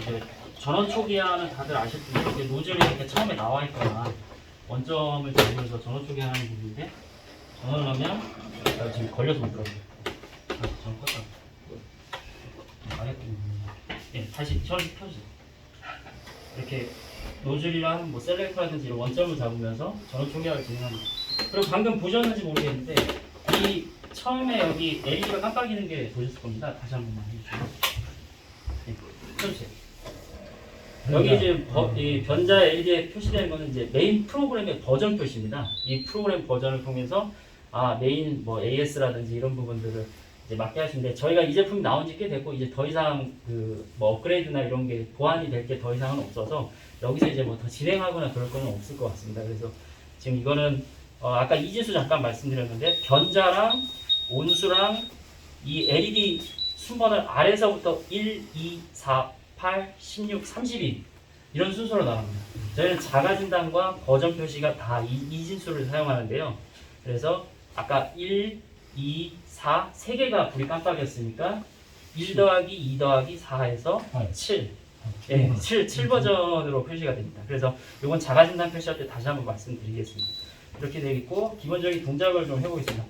이제 전원 초기화는 다들 아실 텐데 이제 노즐이 이렇게 처음에 나와 있거나 원점을 잡으면서 전원 초기화하는 부분인데 전원을 하면 아, 지금 걸려서 못 들어요. 다시 전원 껐다. 안 했군요. 예, 다시 전원 켜주세요. 이렇게 노즐이랑 뭐 셀렉터라든지 이런 원점을 잡으면서 전원 초기화를 진행합니다. 그리고 방금 보셨는지 모르겠는데 이 처음에 여기 LED가 깜빡이는 게 보셨을 겁니다. 다시 한 번만 해주세요. 네, 켜주세요. 여기 이제 버- 이 변자 LED에 표시되는 거는 이제 메인 프로그램의 버전 표시입니다. 이 프로그램 버전을 통해서 아 메인 뭐 AS라든지 이런 부분들을 이제 맞게 하시는데 저희가 이 제품이 나온 지 꽤 됐고 이제 더 이상 그 뭐 업그레이드나 이런 게 보완이 될 게 더 이상은 없어서 여기서 이제 뭐 더 진행하거나 그럴 거는 없을 것 같습니다. 그래서 지금 이거는 어 아까 이지수 잠깐 말씀드렸는데 변자랑 온수랑 이 LED 순번을 아래서부터 1, 2, 4, 8, 16, 32 이런 순서로 나갑니다. 저희는 자가 진단과 버전 표시가 다 이, 이 진수를 사용하는데요. 그래서 아까 1, 2, 4, 세 개가 불이 깜빡이었으니까 1 더하기 2 더하기 4에서 네. 7. 예, 7, 7 버전으로 표시가 됩니다. 그래서 이건 자가 진단 표시할 때 다시 한번 말씀드리겠습니다. 이렇게 되어 있고 기본적인 동작을 좀 해보겠습니다.